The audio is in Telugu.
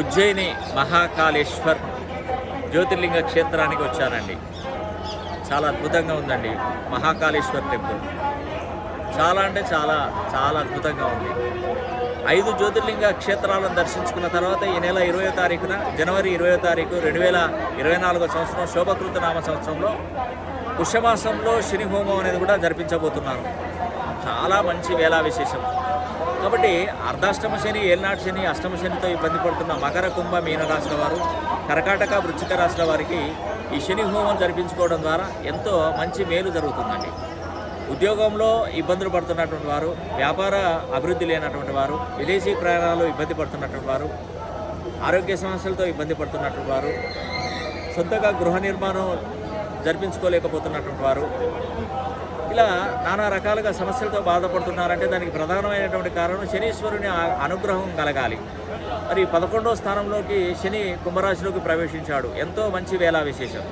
ఉజ్జయిని మహాకాళేశ్వర్ జ్యోతిర్లింగ క్షేత్రానికి వచ్చానండి చాలా అద్భుతంగా ఉందండి మహాకాళేశ్వర్ టెంపుల్. చాలా అంటే చాలా చాలా అద్భుతంగా ఉంది. ఐదు జ్యోతిర్లింగ క్షేత్రాలను దర్శించుకున్న తర్వాత ఈ నెల ఇరవయో తారీఖున జనవరి ఇరవయో తారీఖు రెండు వేల ఇరవై నాలుగో సంవత్సరం శోభకృత నామ సంవత్సరంలో పుష్యమాసంలో శని హోమం అనేది కూడా జరిపించబోతున్నాను చాలా మంచి వేళా విశేషం. కాబట్టి అర్ధాష్టమ శని ఏళ్నాటి శని అష్టమ శనితో ఇబ్బంది పడుతున్న మకర కుంభ మీనరాశుల వారు కర్కాటక వృచ్చిక రాశుల వారికి ఈ శని హోమం జరిపించుకోవడం ద్వారా ఎంతో మంచి మేలు జరుగుతుందండి. ఉద్యోగంలో ఇబ్బందులు పడుతున్నటువంటి వారు వ్యాపార అభివృద్ధి లేనటువంటి వారు విదేశీ ప్రయాణాలు ఇబ్బంది పడుతున్నటువంటి వారు ఆరోగ్య సమస్యలతో ఇబ్బంది పడుతున్నటువంటి వారు సొంతగా గృహ నిర్మాణం జరిపించుకోలేకపోతున్నటువంటి వారు ఇలా నానా రకాలుగా సమస్యలతో బాధపడుతున్నారంటే దానికి ప్రధానమైనటువంటి కారణం శనీశ్వరుని అనుగ్రహం కలగాలి. మరి పదకొండవ స్థానంలోకి శని కుంభరాశిలోకి ప్రవేశించాడు. ఎంతో మంచి వేళా విశేషం.